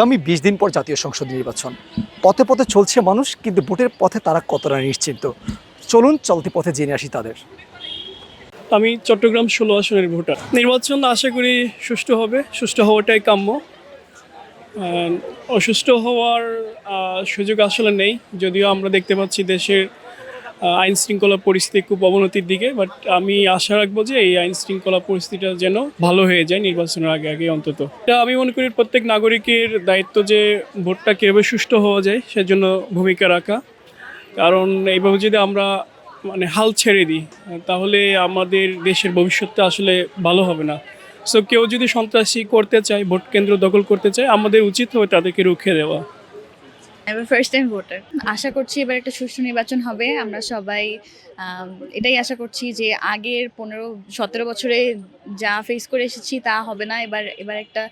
আগামী বিশ দিন পর জাতীয় সংসদ নির্বাচন। পথে পথে চলছে মানুষ, কিন্তু ভোটের পথে তারা কতটা নিশ্চিন্ত? চলুন, চলতি পথে জেনে আসি তাদের। আমি চট্টগ্রাম ষোলো আসনের ভোটার। নির্বাচন আশা করি সুষ্ঠু হবে। সুষ্ঠু হওয়াটাই কাম্য। অসুস্থ হওয়ার সুযোগ আসলে নেই। যদিও আমরা দেখতে পাচ্ছি দেশের আইন শৃঙ্খলা পরিস্থিতি খুব অবনতির দিকে বাট আমি আশা রাখব যে এই আইন শৃঙ্খলা পরিস্থিতিটা যেন ভালো হয়ে যায় নির্বাচনের আগে আগে অন্তত। এটা আমি মনে করি প্রত্যেক নাগরিকের দায়িত্ব যে ভোটটা কীভাবে সুষ্ঠু হওয়া যায়, সেজন্য ভূমিকা রাখা। কারণ এইভাবে যদি আমরা মানে হাল ছেড়ে দিই, তাহলে আমাদের দেশের ভবিষ্যৎটা আসলে ভালো হবে না। সো কেউ যদি সন্ত্রাসী করতে চায়, ভোট কেন্দ্র দখল করতে চায়, আমাদের উচিত হবে তাদেরকে রুখে দেওয়া। এবার ফার্স্ট টাইম ভোটার আশা করছি এবার একটা সুষ্ঠু নির্বাচন হবে। আমরা সবাই এটাই আশা করছি যে আগের পনেরো, সতেরো বছরে যা ফেস করে এসেছি তা হবে না। এবার এবার একটা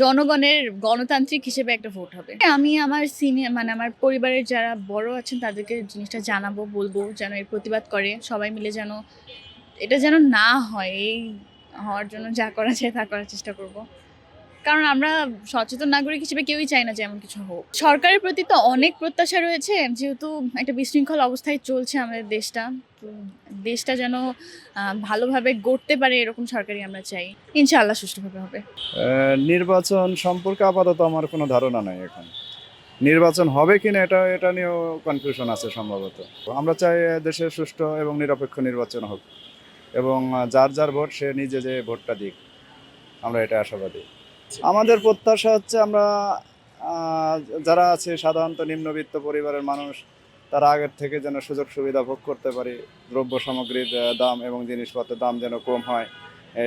জনগণের গণতান্ত্রিক হিসেবে একটা ভোট হবে। আমি আমার সিনিয়র মানে আমার পরিবারের যারা বড় আছেন, তাদেরকে জিনিসটা জানাব, বলব যেন এর প্রতিবাদ করে। সবাই মিলে যেন এটা যেন না হয়, এই হওয়ার জন্য যা করা যায় তা করার চেষ্টা করব। কারণ আমরা সচেতন নাগরিক হিসেবে কেউই চাই না যে এমন কিছু হোক। সরকারের প্রতি তো অনেক প্রত্যাশা রয়েছে, যেহেতু একটা বিশৃঙ্খল অবস্থায় চলছে আমাদের দেশটা। তো দেশটা যেন ভালোভাবে গড়তে পারে এরকম সরকারই আমরা চাই। ইনশাআল্লাহ সুষ্ঠুভাবে হবে। নির্বাচন সম্পর্কে আপাতত আমার কোনো ধারণা নাই এখন। নির্বাচন হবে কি না এটা এটা নিয়েও কনফিউশন আছে সম্ভবত। আমরা চাই দেশে সুষ্ঠু এবং নিরপেক্ষ নির্বাচন হোক। এবং যার যার ভোট সে নিজে যে ভোটটা দিক। আমরা এটা আশাবাদী। আমাদের প্রত্যাশা হচ্ছে আমরা যারা আছে সাধারণত নিম্নবিত্ত পরিবারের মানুষ তারা আগের থেকে যেন সুযোগ সুবিধা ভোগ করতে পারি দ্রব্য সামগ্রীর দাম এবং জিনিসপত্রের দাম যেন কম হয়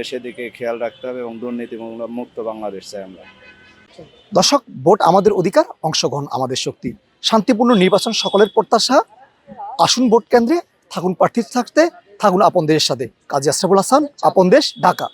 সেদিকে খেয়াল রাখতে হবে এবং দুর্নীতি মুক্ত বাংলাদেশ চাই আমরা। দর্শক ভোট আমাদের অধিকার অংশগ্রহণ আমাদের শক্তি। শান্তিপূর্ণ নির্বাচন সকলের প্রত্যাশা। আসুন ভোট কেন্দ্রে থাকুন প্রার্থী থাকতে থাকুন আপন দেশের সাথে। কাজী আশরাফুল হাসান আপন দেশ ঢাকা।